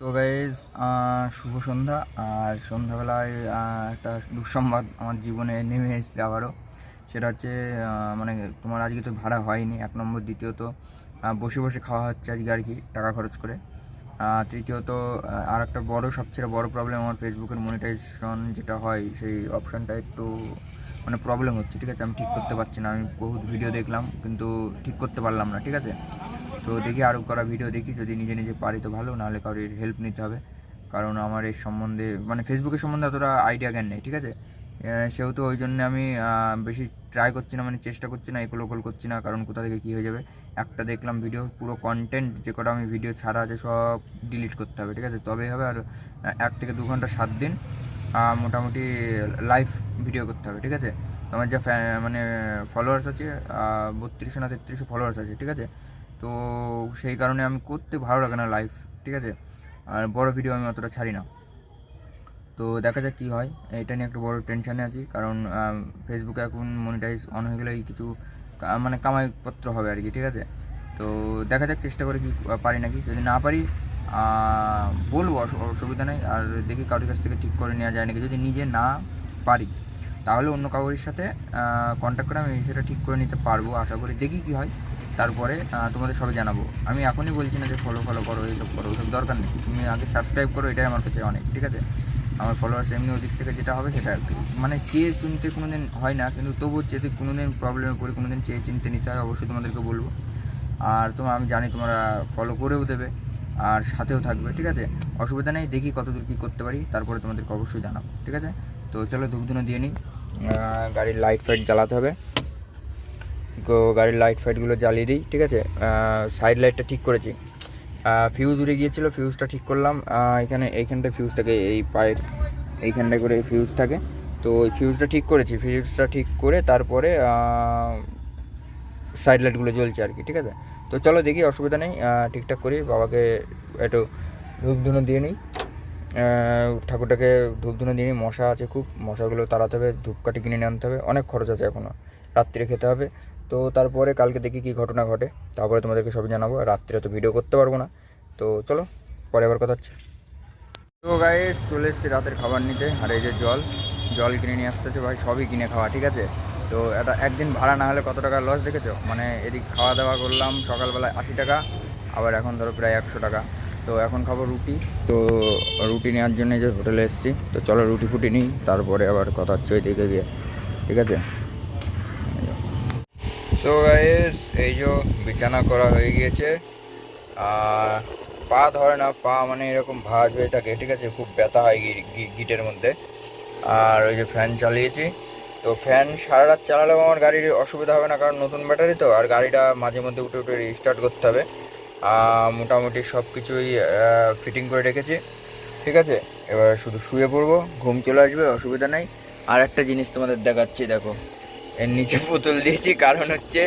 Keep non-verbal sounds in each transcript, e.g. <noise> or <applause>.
তো গাইজ শুভ সন্ধ্যা। আর সন্ধ্যাবেলায় একটা দুঃসংবাদ আমার জীবনে নেমে এসেছে আবারও। সেটা হচ্ছে মানে তোমার আজকে তো ভাড়া হয়নি, এক নম্বর। দ্বিতীয়ত বসে বসে খাওয়া হচ্ছে আজকে আর কি, টাকা খরচ করে। তৃতীয়ত আর একটা বড়ো, সবচেয়ে বড় প্রবলেম আমার ফেসবুকের মনিটাইজেশন যেটা হয়, সেই অপশানটা একটু মানে প্রবলেম হচ্ছে। ঠিক আছে, আমি ঠিক করতে পারছি না, আমি বহুত ভিডিও দেখলাম, কিন্তু ঠিক করতে পারলাম না, ঠিক আছে? তো দেখি আরও করা ভিডিও দেখি, যদি নিজে নিজে পারি তো ভালো, নাহলে কারোর হেল্প নিতে হবে। কারণ আমার এর সম্বন্ধে মানে ফেসবুকের সম্বন্ধে অতটা আইডিয়া জ্ঞান নেই, ঠিক আছে? সেহেতু ওই জন্য আমি বেশি ট্রাই করছি না মানে চেষ্টা করছি না, এগুলো ওগুলো করছি না, কারণ কোথা থেকে কী হয়ে যাবে? একটা দেখলাম ভিডিও পুরো কন্টেন্ট যে কটা আমি ভিডিও ছাড়া আছে, সব ডিলিট করতে হবে, ঠিক আছে? তবেই হবে আর এক থেকে দু ঘণ্টা সাত দিন মোটামুটি লাইভ ভিডিও করতে হবে, ঠিক আছে? আমার যা মানে ফলোয়ার্স আছে বত্রিশশো না তেত্রিশশো ফলোয়ার্স আছে, ঠিক আছে? তো সেই কারণে আমি করতে ভালো লাগে না লাইভ ঠিক আছে? আর বড় ভিডিও আমি অতটা ছাড়ি না। তো দেখা যাক কী হয়। এটা নিয়ে একটু বড় টেনশানে আছি, কারণ ফেসবুকে এখন মনিটাইজ অন হয়ে গেলেই কিছু মানে কামাইপত্র হবে আর কি, ঠিক আছে? তো দেখা যাক চেষ্টা করে কি পারি নাকি। যদি না পারি বলব অসুবিধা নেই। আর দেখি কারোর কাছ থেকে ঠিক করে নেওয়া যায় নাকি। যদি নিজে না পারি, তাহলে অন্য কাউরির সাথে কন্ট্যাক্ট করে আমি সেটা ঠিক করে নিতে পারব, আশা করি। দেখি কী হয়। তারপরে তোমাদের সবাই জানাব। আমি এখনই বলছি না যে ফলো ফলো করো এইসব করো ওইসব দরকার নেই। তুমি আগে সাবস্ক্রাইব করো, এটাই আমার কাছে অনেক, ঠিক আছে? আমার ফলোয়ার্স এমনি ওদিক থেকে যেটা হবে সেটা। মানে চেয়ে চিনতে কোনো দিন হয় না, কিন্তু তবুও চেয়ে কোনো দিন প্রবলেমে পড়ে কোনো দিন চেয়ে চিনতে নিতে হয়, অবশ্যই তোমাদেরকে বলব। আর তোমার আমি জানি তোমরা ফলো করেও দেবে, আর সাথেও থাকবে, ঠিক আছে? অসুবিধা নেই, দেখি কতদূর কী করতে পারি, তারপরে তোমাদেরকে অবশ্যই জানাব, ঠিক আছে? তো চলো ধূপধুনো দিয়ে নিই। গাড়ির লাইট ফাইট জ্বালাতে হবে। গাড়ির লাইট ফাইটগুলো জ্বালিয়ে দিই, ঠিক আছে? সাইড লাইটটা ঠিক করেছি। ফিউজ উড়ে গিয়েছিল ফিউজটা ঠিক করলাম। এখানে, এইখানটায় ফিউজ থাকে, এই পায়ের, এইখানটায় করে ফিউজ থাকে। তো ওই ফিউজটা ঠিক করেছি ফিউজটা ঠিক করে তারপরে সাইড লাইটগুলো জ্বলছে আর কি, ঠিক আছে? তো চলো দেখি, অসুবিধা নেই। ঠিকঠাক করি, বাবাকে একটু ধূপ ধুনো দিয়ে নিই। ঠাকুরটাকে ধূপ ধুনো দিয়ে নিই, মশা আছে খুব। মশাগুলো তাড়াতে হবে, ধূপকাঠি কিনে নিয়ে আনতে হবে। অনেক খরচ আছে এখনও রাত্রে খেতে হবে। তো তারপরে কালকে দেখি কী ঘটনা ঘটে। তারপরে তোমাদেরকে সবই জানাব। রাত্রে তো ভিডিও করতে পারব না। তো চলো, পরে আবার কথা হচ্ছে। তো গাইস চলে এসেছি রাতের খাবার নিতে। আর এই যে জল জল কিনে নিয়ে আসতেছে ভাই, সবই কিনে খাওয়া, ঠিক আছে? তো এটা একদিন ভাড়া না হলে কত টাকা লস দেখেছ? মানে এদিক খাওয়া দাওয়া করলাম সকালবেলায় আশি টাকা, আবার এখন ধরো প্রায় একশো টাকা। তো এখন খাব রুটি। তো রুটি নেওয়ার জন্য যে হোটেলে এসেছি। তো চলো রুটি ফুটি নিই, তারপরে আবার কথা হচ্ছে ওই দিকে গিয়ে, ঠিক আছে? তো গাইস এই যে বিছানা করা হয়ে গিয়েছে। আর পা ধরে না, পা মানে এরকম ভাঁজ হয়ে থাকে, ঠিক আছে? খুব ব্যথা হয় গিটের মধ্যে। আর ওই যে ফ্যান চালিয়েছি। তো ফ্যান সারা রাত চালালেও আমার গাড়ির অসুবিধা হবে না, কারণ নতুন ব্যাটারি তো, আর গাড়িটা মাঝে মধ্যে উঠে উঠে রিস্টার্ট করতে হবে। মোটামুটি সব কিছুই ফিটিং করে রেখেছি। ঠিক আছে? এবার শুধু শুয়ে পড়ব, ঘুম চলে আসবে, অসুবিধা নেই। আর একটা জিনিস তোমাদের দেখাচ্ছি, দেখো। এর নিচে বোতল দিয়েছি কারণ হচ্ছে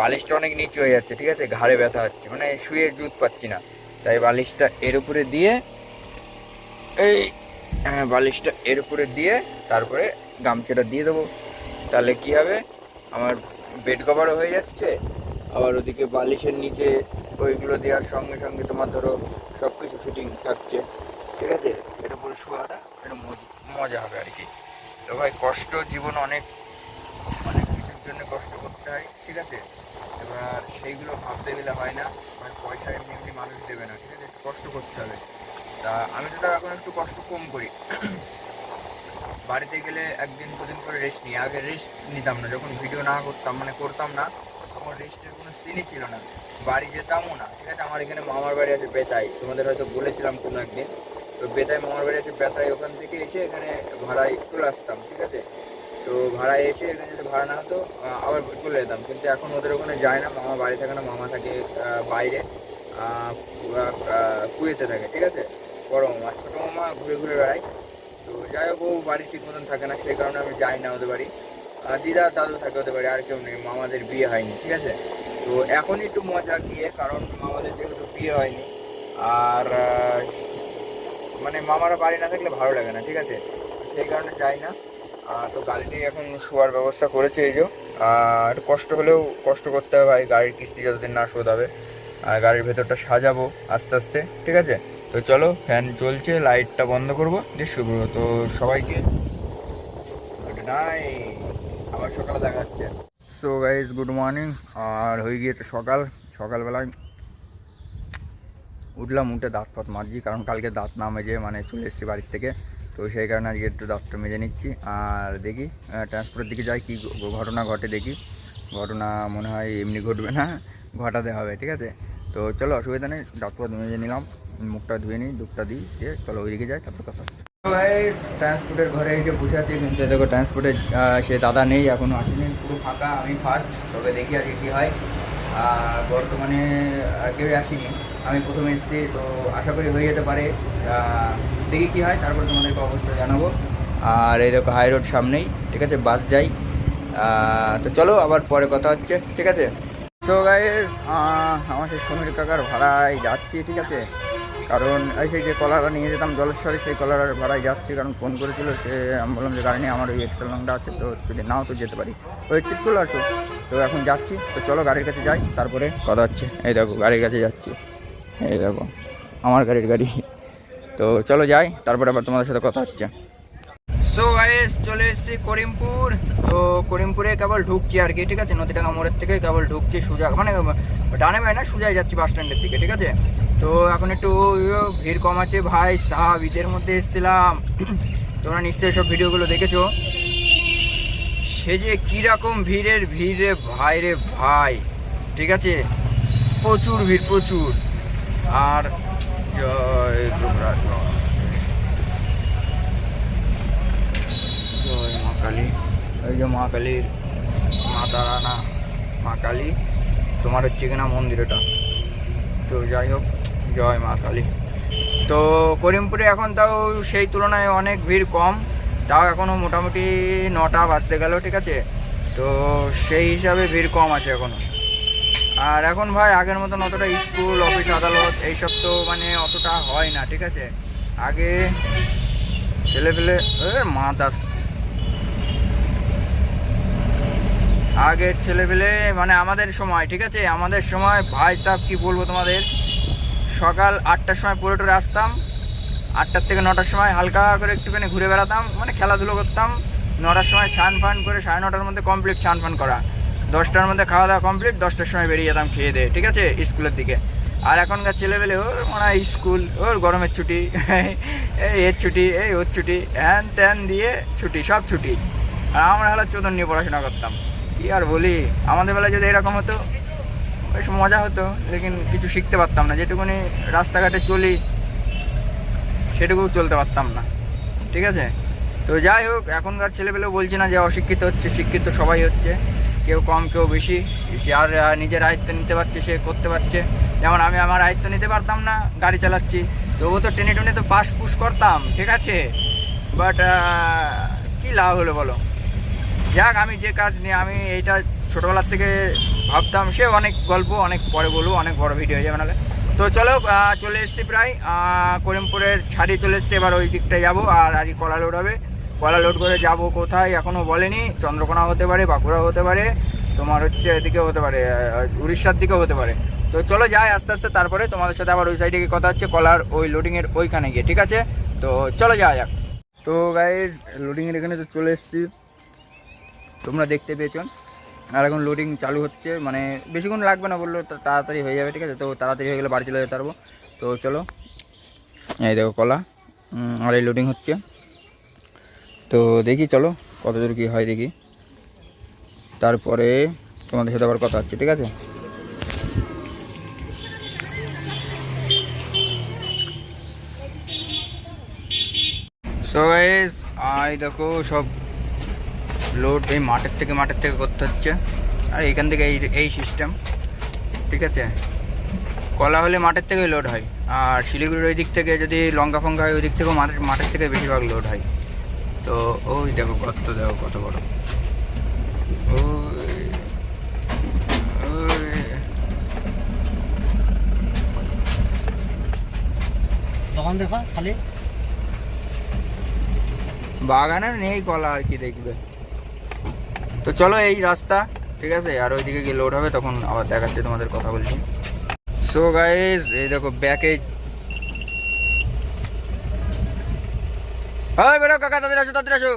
বালিশটা অনেক নিচু হয়ে যাচ্ছে ঠিক আছে? ঘাড়ে ব্যথা হচ্ছে মানে শুয়ে জুত পাচ্ছি না। তাই বালিশটা এর উপরে দিয়ে এই হ্যাঁ, বালিশটা এর উপরে দিয়ে তারপরে গামছাটা দিয়ে দেবো। তাহলে কি হবে? আমার বেড কভারও হয়ে যাচ্ছে আবার ওদিকে বালিশের নিচে ওইগুলো দেওয়ার সঙ্গে সঙ্গে তোমার ধরো সব কিছু ফিটিং থাকছে ঠিক আছে? এটা পুরো শোয়াটা এটা মজা হবে আর কি। তো ভাই কষ্ট জীবন অনেক জন্য কষ্ট করতে হয়, ঠিক আছে? এবার সেইগুলো ভাবতে গেলে হয় না মানে পয়সা এমনি এমনি মানুষ দেবে না, ঠিক আছে? একটু কষ্ট করতে হবে। তা আমি তো এখন একটু কষ্ট কম করি। বাড়িতে গেলে একদিন দুদিন করে রেস্ট নিই। আগে রেস্ট নিতাম না, যখন ভিডিও না করতাম মানে করতাম না, তখন রেস্টের কোনো সিনই ছিল না। বাড়ি যেতামও না, ঠিক আছে? আমার এখানে মামার বাড়ি আছে বেতাই। তোমাদের হয়তো বলেছিলাম কোনো একদিন। তো বেতাই মামার বাড়ি আছে বেতাই, ওখান থেকে এসে এখানে ভাড়ায় চলে আসতাম, ঠিক আছে? তো ভাড়ায় এসে এখানে যদি ভাড়া না হতো আবার চলে যেতাম। কিন্তু এখন ওদের ওখানে যায় না, মামা বাড়ি থাকে না, মামা থাকে বাইরে কুয়েতে থাকে, ঠিক আছে? বড় মামা, ছোটো মামা ঘুরে ঘুরে বেড়ায়। তো যাই হোক, ও বাড়ি ঠিক মতন থাকে না, সেই কারণে আমি যাই না ওদের বাড়ি। দিদা, দাদু থাকে ওদের বাড়ি, আর কেউ নেই, মামাদের বিয়ে হয়নি, ঠিক আছে? তো এখন একটু মজা গিয়ে, কারণ মামাদের যেহেতু বিয়ে হয়নি, আর মানে মামারা বাড়ি না থাকলে ভালো লাগে না, ঠিক আছে? সেই কারণে যাই না। তো গাড়িটি এখন শোয়ার ব্যবস্থা করেছে এই যে। আর কষ্ট হলেও কষ্ট করতে হবে ভাই, গাড়ির কিস্তি যতদিন না শোধ হবে, আর গাড়ির ভেতরটা সাজাবো আস্তে আস্তে, ঠিক আছে? তো চলো ফ্যান চলছে লাইটটা বন্ধ করব, দিয়ে শুরু তো সবাইকে গুড নাইট আবার সকালে দেখা যাচ্ছে সো গাইজ গুড মর্নিং আর হয়ে গিয়েছে সকাল। সকালবেলায় উঠলাম, উঠে দাঁত ফাত মাজছি কারণ কালকে দাঁত না মেজে মানে চলে এসেছি বাড়ির থেকে। তো সেই কারণে আজকে একটু দাঁতটা মেজে নিচ্ছি। আর দেখি ট্রান্সপোর্টের দিকে যাই, কী ঘটনা ঘটে দেখি। ঘটনা মনে হয় এমনি ঘটবে না, ঘটাতে হবে, ঠিক আছে? তো চলো, অসুবিধা নেই ডাক্তার মেজে নিলাম। মুখটা ধুয়ে নিই, দুধটা দিই, দিয়ে চলো ওইদিকে যাই, তারপর কথা ট্রান্সপোর্টের ঘরে এসে বসে আছে কিন্তু দেখো ট্রান্সপোর্টের সে দাদা নেই এখনও আসেনি, পুরো ফাঁকা, আমি ফার্স্ট তবে দেখি আজকে কী হয়। আর বর্তমানে কেউ আসেনি। আমি প্রথমে এসেছি, তো আশা করি হয়ে যেতে পারে। দেখি কী হয়, তারপরে তোমাদেরকে অবশ্যই জানাব। আর এই দেখো হাই রোড সামনেই, ঠিক আছে বাস যাই। তো চলো, আবার পরে কথা হচ্ছে, ঠিক আছে? তো গাইজ আমার সেই সমীর কাকার ভাড়ায় যাচ্ছি, ঠিক আছে? কারণ এই সেই যে কলারটা নিয়ে যেতাম জলেশ্বরে, সেই কলার ভাড়ায় যাচ্ছি, কারণ ফোন করেছিল, সে, আমি বললাম যে, গাড়ি আমার ওই এক্সট্রা লংটা আছে, তো যদি নাও, তো যেতে পারি। ওই ঠিক চলে আসো তো এখন যাচ্ছি, তো চলো, গাড়ির কাছে যাই, তারপরে কথা হচ্ছে। এই দেখো, গাড়ির কাছে যাচ্ছি। এই দেখো, আমার গাড়ির গাড়ি। তো চলো যাই, তারপরে আবার তোমাদের সাথে কথা হচ্ছে। সো গাইস চলে এসেছি করিমপুর। তো করিমপুরে কেবল ঢুকছি আর কি, ঠিক আছে? নদীডাঙ্গা মোড়ের থেকে কেবল ঢুকছি সোজা মানে ডানে ভাই না, সোজাই যাচ্ছি বাস স্ট্যান্ডের দিকে, ঠিক আছে? তো এখন একটু ভিড় কম আছে ভাই, সাহাব, ঈদের মধ্যে এসেছিলাম। <clears throat> তোমরা নিশ্চয়ই সব ভিডিওগুলো দেখেছ। সে যে কীরকম ভিড়ের ভিড়ে ভাই রে ভাই, ঠিক আছে? প্রচুর ভিড়, প্রচুর। আর জয় যুবরাজ বাবা। জয় মা কালী। এই যে মা কালীর মা তারানা মা কালী। তোমার হচ্ছে কিনা মন্দির এটা তো যাই হোক, জয় মা কালী। তো করিমপুরে এখন তাও সেই তুলনায় অনেক ভিড় কম। তাও এখনও মোটামুটি নটা বাজতে গেল, ঠিক আছে? তো সেই হিসাবে ভিড় কম আছে এখনও আর এখন ভাই আগের মতন অতটা স্কুল, অফিস, আদালত এইসব তো মানে অতটা হয় না, ঠিক আছে? আগে ছেলে পেলে মা দাস আগের ছেলেপেলে মানে আমাদের সময়, ঠিক আছে? আমাদের সময়, ভাই সাহেব কি বলব তোমাদের? সকাল আটটার সময় পুরো টরে আসতাম। আটটার থেকে নটার সময় হালকা করে একটুখানি ঘুরে বেড়াতাম মানে খেলাধুলো করতাম। নটার সময় স্নান ফান করে সাড়ে নটার মধ্যে কমপ্লিট স্নান ফান করা। দশটার মধ্যে খাওয়া দাওয়া কমপ্লিট দশটার সময় বেরিয়ে যেতাম খেয়ে দিয়ে, ঠিক আছে? স্কুলের দিকে। আর এখনকার ছেলেবেলে ওর মনে হয় স্কুল, ওর গরমের ছুটি, <laughs> এই এর ছুটি, এই ওর ছুটি, হ্যান ত্যান দিয়ে ছুটি, সব ছুটি। আর আমরা হলো চোদন নিয়ে পড়াশোনা করতাম। কি আর বলি? আমাদের বেলায় যদি এরকম হতো, বেশ মজা হতো, লেকিন কিছু শিখতে পারতাম না। যেটুকুনি রাস্তাঘাটে চলি সেটুকু চলতে পারতাম না। ঠিক আছে? তো যাই হোক, এখনকার ছেলেপেলেও বলছি না যে অশিক্ষিত হচ্ছে, শিক্ষিত সবাই হচ্ছে। কেউ কম, কেউ বেশি। যার নিজের আয়ত্ত নিতে পারছে, সে করতে পারছে। যেমন আমি আমার আয়ত্ত নিতে পারতাম না, গাড়ি চালাচ্ছি। তবুও তো টেনে টেনে তো পাস পুশ করতাম, ঠিক আছে? বাট কী লাভ হলো বলো? যাক, আমি যে কাজ নিয়ে, আমি এইটা ছোটোবেলার থেকে ভাবতাম, সে অনেক গল্প, অনেক পরে বলব, অনেক বড় ভিডিও হয়ে যাবে নাহলে। তো চলো চলে এসেছি প্রায় করিমপুরের ছাড়িয়ে চলে এসেছি, এবার ওই দিকটায় যাব, আর আজকে কলা লোড হবে। কলা লোড করে যাব কোথায় এখনও বলেনি। চন্দ্রকোনা হতে পারে, বাঁকুড়া হতে পারে, তোমার হচ্ছে এদিকে হতে পারে উড়িষ্যার দিকেও হতে পারে। তো চলো যাই আস্তে আস্তে, তারপরে তোমাদের সাথে আবার ওই সাইডে গিয়ে কথা হচ্ছে, কলার ওই লোডিংয়ের ওইখানে গিয়ে, ঠিক আছে? তো চলো যাওয়া যাক। তো গাইজ লোডিংয়ের এখানে তো চলে এসেছি। তোমরা দেখতে পেয়েছ। আর এখন লোডিং চালু হচ্ছে মানে বেশিক্ষণ লাগবে না বলল তাড়াতাড়ি হয়ে যাবে, ঠিক আছে? তো তাড়াতাড়ি হয়ে গেলে বাড়ি চলে যেতে পারব। তো চলো, এই দেখো কলা আর এই লোডিং হচ্ছে। তো দেখি, চলো কত দূর কী হয় দেখি। তারপরে তোমাদের সাথে আবার কথা হচ্ছে, ঠিক আছে? সো গাইস আই দেখো, সব লোড এই মাঠের থেকে মাঠের থেকে করতে হচ্ছে। আর এখান থেকে এই এই সিস্টেম ঠিক আছে? কলা হলে মাঠের থেকেই লোড হয়। আর শিলিগুড়ির ওই দিক থেকে যদি লঙ্কা ফঙ্কা হয়, ওই দিক থেকেও মাঠের মাঠের থেকে বেশিরভাগ লোড হয়। তো ওই দেখো কত দেখো কত বড়। ওই দোকান দেখা খালি? বাগানে নেই কলা আর কি দেখবে। তো চলো এই রাস্তা ঠিক আছে? আর ওইদিকে গিয়ে লোড হবে তখন আবার দেখাচ্ছে তোমাদের কথা বলছি। সো গাইজ এই দেখো ব্যাকে ওই বেরো কাকা তাদের আসো তাদের আসো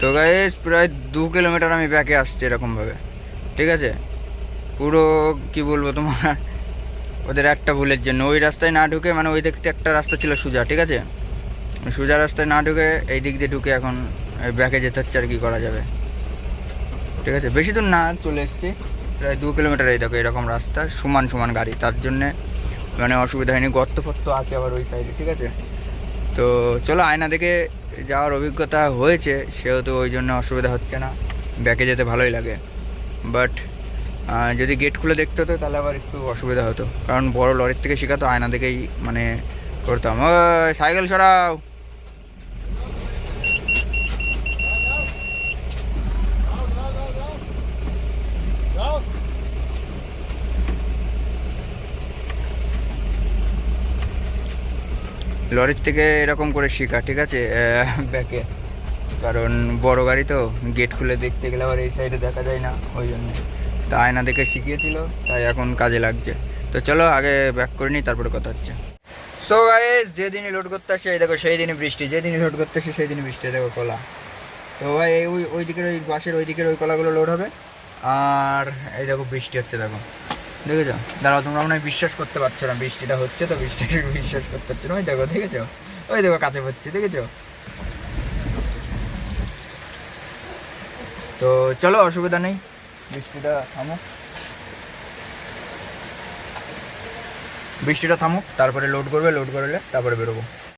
তো গাইস প্রায় দু কিলোমিটার আমি ব্যাকে আসছি এরকমভাবে। ঠিক আছে? পুরো, কি বলব তোমার? ওদের একটা ভুলের জন্য। ওই রাস্তায় না ঢুকে মানে ওই দিকটা একটা রাস্তা ছিল সোজা, ঠিক আছে? সোজা রাস্তায় না ঢুকে, এই দিক দিয়ে ঢুকে এখন ব্যাকে যেতে হচ্ছে আর কি করা যাবে। ঠিক আছে? বেশি দূর না চলে এসছি। প্রায় দু কিলোমিটার এই দেখো, এরকম রাস্তা, সমান সমান গাড়ি। তার জন্যে মানে অসুবিধা হয়নি গর্ত ফর্ত আছে আবার ওই সাইডে ঠিক আছে? তো চলো, আয়না দেখে যাওয়ার অভিজ্ঞতা হয়েছে, সেহেতু ওই জন্য অসুবিধা হচ্ছে না। ব্যাকে যেতে ভালোই লাগে। বাট যদি গেট খুলে দেখতে হতো, তাহলে আবার একটু অসুবিধা হতো। কারণ বড় লরির থেকে শেখাতো আয়না দেখেই মানে করতাম। ওই, সাইকেল সরাও! লরির থেকে এরকম করে শেখা ঠিক আছে? ব্যাকে। কারণ বড় গাড়ি তো গেট খুলে দেখতে গেলে আবার এই সাইডে দেখা যায় না, ওই জন্য। তা আয়না দেখে শিখিয়েছিল, তাই এখন কাজে লাগছে। তো চলো আগে ব্যাক করে নিই, তারপরে কথা হচ্ছে। সো গাইস যেদিনই লোড করতে আসে দেখো সেই দিনই বৃষ্টি, যেদিনই লোড করতে আসে সেই দিনই বৃষ্টি দেখো কলা। তো ভাই, এই ওই ওই দিকের ওই বাসের ওই দিকের ওই কলাগুলো লোড হবে। আর এই দেখো বৃষ্টি হচ্ছে, দেখো। দেখেছ? দাঁড়াও, তোমরা মনে হয় বিশ্বাস করতে পারছ না, বৃষ্টিটা হচ্ছে তো বৃষ্টি বিশ্বাস করতে পারছ না। ওই দেখো, দেখেছ? ওই দেখো, কাছে পড়ছে দেখেছ? তো চলো, অসুবিধা নেই, বৃষ্টিটা থামুক। বৃষ্টিটা থামুক, তারপরে লোড করবে লোড করলে তারপরে বেরোবো।